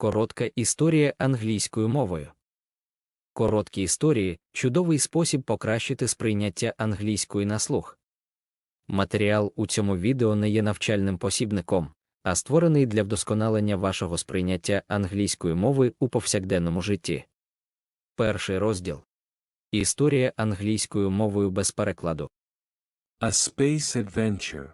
Коротка історія англійською мовою. Короткі історії чудовий спосіб покращити сприйняття англійської на слух. Матеріал у цьому відео не є навчальним посібником, а створений для вдосконалення вашого сприйняття англійської мови у повсякденному житті. Перший розділ Історія англійською мовою без перекладу. A space adventure.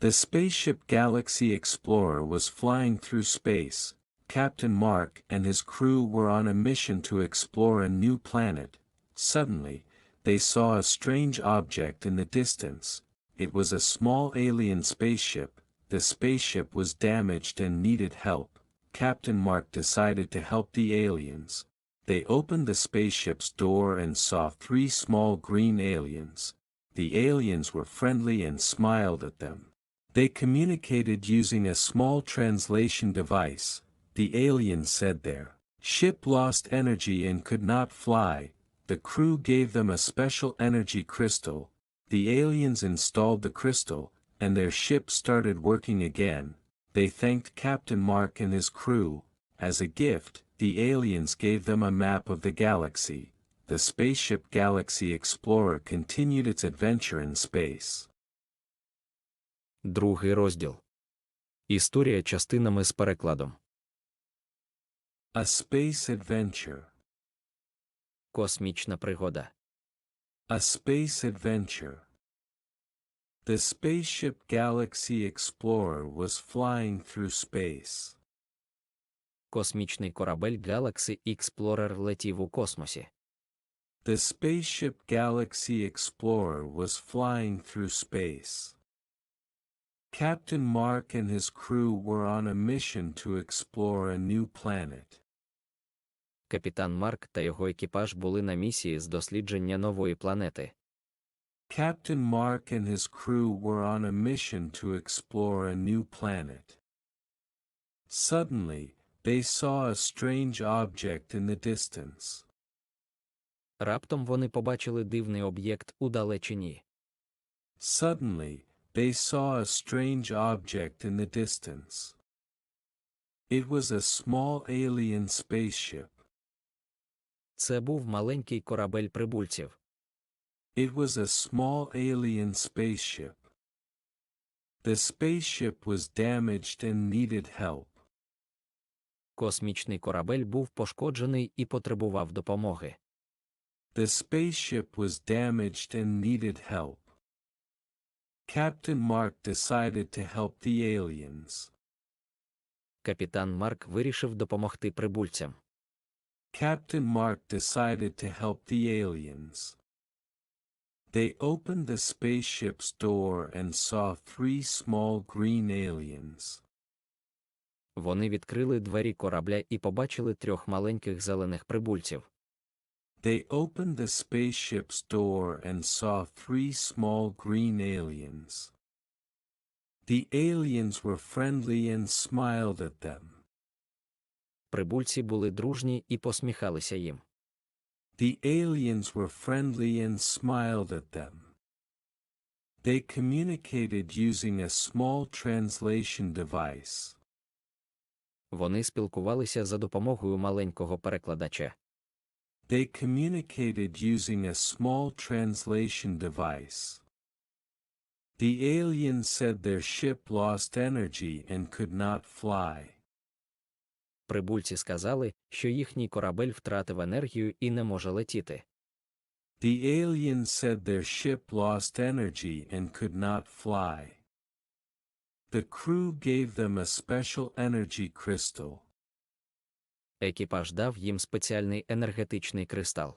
The spaceship Galaxy Explorer was flying through space. Captain Mark and his crew were on a mission to explore a new planet. Suddenly, they saw a strange object in the distance. It was a small alien spaceship. The spaceship was damaged and needed help. Captain Mark decided to help the aliens. They opened the spaceship's door and saw three small green aliens. The aliens were friendly and smiled at them. They communicated using a small translation device The aliens said their ship lost energy and could not fly. The crew gave them a special energy crystal. The aliens installed the crystal, and their ship started working again. They thanked Captain Mark and his crew. As a gift, the aliens gave them a map of the galaxy. The spaceship Galaxy Explorer continued its adventure in space. Другий розділ Історія частинами з перекладом. A space adventure. Космічна пригода. A space adventure. The spaceship Galaxy Explorer was flying through space. Космічний корабель Galaxy Explorer летів у космосі. The spaceship Galaxy Explorer was flying through space. Captain Mark and his crew were on a mission to explore a new planet. Капітан Марк та його екіпаж були на місії з дослідження нової планети. Captain Mark and his crew were on a mission to explore a new planet. Suddenly, they saw a strange object in the distance. Раптом вони побачили дивний об'єкт у далечині. Suddenly, they saw a strange object in the distance. It was a small alien spaceship. Це був маленький корабель прибульців. It was a small alien spaceship. The spaceship was damaged and needed help. Космічний корабель був пошкоджений і потребував допомоги. The spaceship was damaged and needed help. Captain Mark decided to help the aliens. Капітан Марк вирішив допомогти прибульцям. Captain Mark decided to help the aliens. They opened the spaceship's door and saw three small green aliens. Вони відкрили двері корабля і побачили трьох маленьких зелених прибульців. They opened the spaceship's door and saw three small green aliens. The aliens were friendly and smiled at them. Прибульці були дружні і посміхалися їм. The aliens were friendly and smiled at them. They communicated using a small translation device. Вони спілкувалися за допомогою маленького перекладача. They communicated using a small translation device. The aliens said their ship lost energy and could not fly. Прибульці сказали, що їхній корабель втратив енергію і не може летіти. The aliens said their ship lost energy and could not fly. The crew gave them a special energy crystal. Екіпаж дав їм спеціальний енергетичний кристал.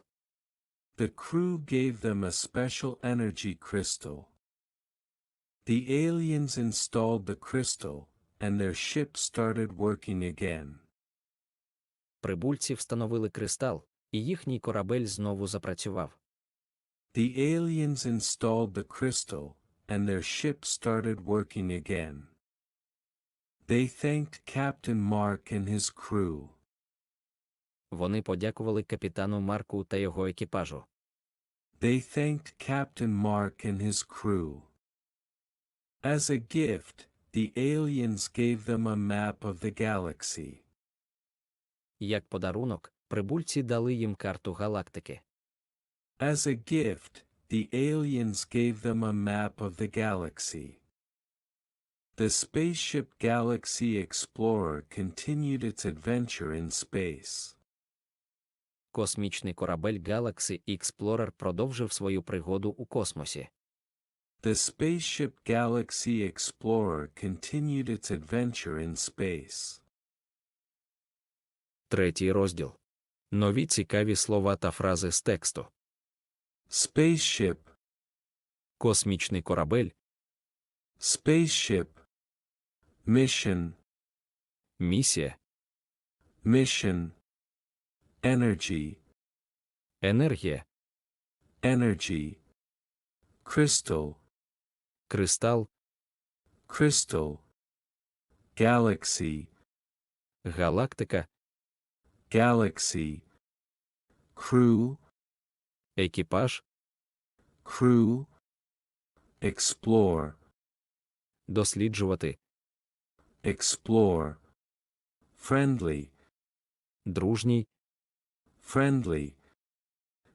The crew gave them a special energy crystal. The aliens installed the crystal, and their ship started working again. Прибульці встановили кристал, і їхній корабель знову запрацював. The aliens installed the crystal, and their ship started working again. They thanked Captain Mark and his crew. Вони подякували капітану Марку та його екіпажу. They thanked Captain Mark and his crew. As a gift, the aliens gave them a map of the galaxy. Як подарунок, прибульці дали їм карту галактики. As a gift, the aliens gave them a map of the galaxy. The spaceship Galaxy Explorer continued its adventure in space. Космічний корабель Galaxy Explorer продовжив свою пригоду у космосі. The spaceship Galaxy Explorer continued its adventure in space. Третій розділ. Нові цікаві слова та фрази з тексту. Spaceship, Космічний корабель, spaceship. Mission, місія, mission. Energy, енергія, energy. Crystal, кристал, crystal. Galaxy, галактика, galaxy. Crew, екіпаж, crew. Explore, досліджувати, explore. Friendly, дружній, friendly.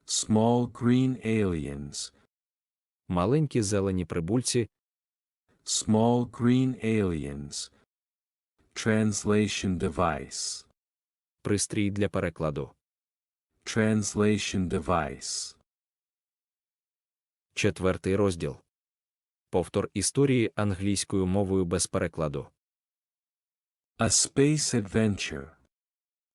Small green aliens, маленькі зелені прибульці, small green aliens. Translation device, пристрій для перекладу. translation device. Четвертий розділ. Повтор історії англійською мовою без перекладу. A space adventure.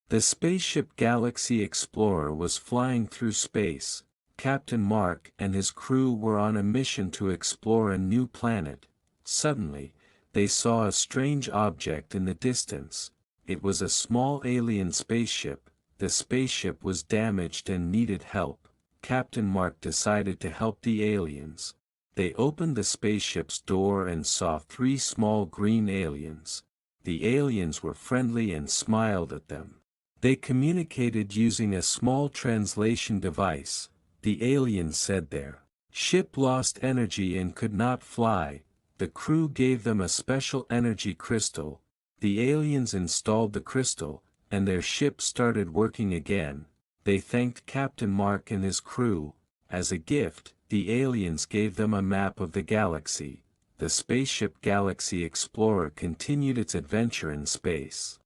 The spaceship Galaxy Explorer was flying through space. Captain Mark and his crew were on a mission to explore a new planet. Suddenly, they saw a strange object in the distance. it was a small alien spaceship. The spaceship was damaged and needed help. Captain Mark decided to help the aliens. They opened the spaceship's door and saw three small green aliens. The aliens were friendly and smiled at them. They communicated using a small translation device. The aliens said their ship lost energy and could not fly. The crew gave them a special energy crystal. The aliens installed the crystal, and their ship started working again. They thanked Captain Mark and his crew. As a gift, the aliens gave them a map of the galaxy. The spaceship Galaxy Explorer continued its adventure in space.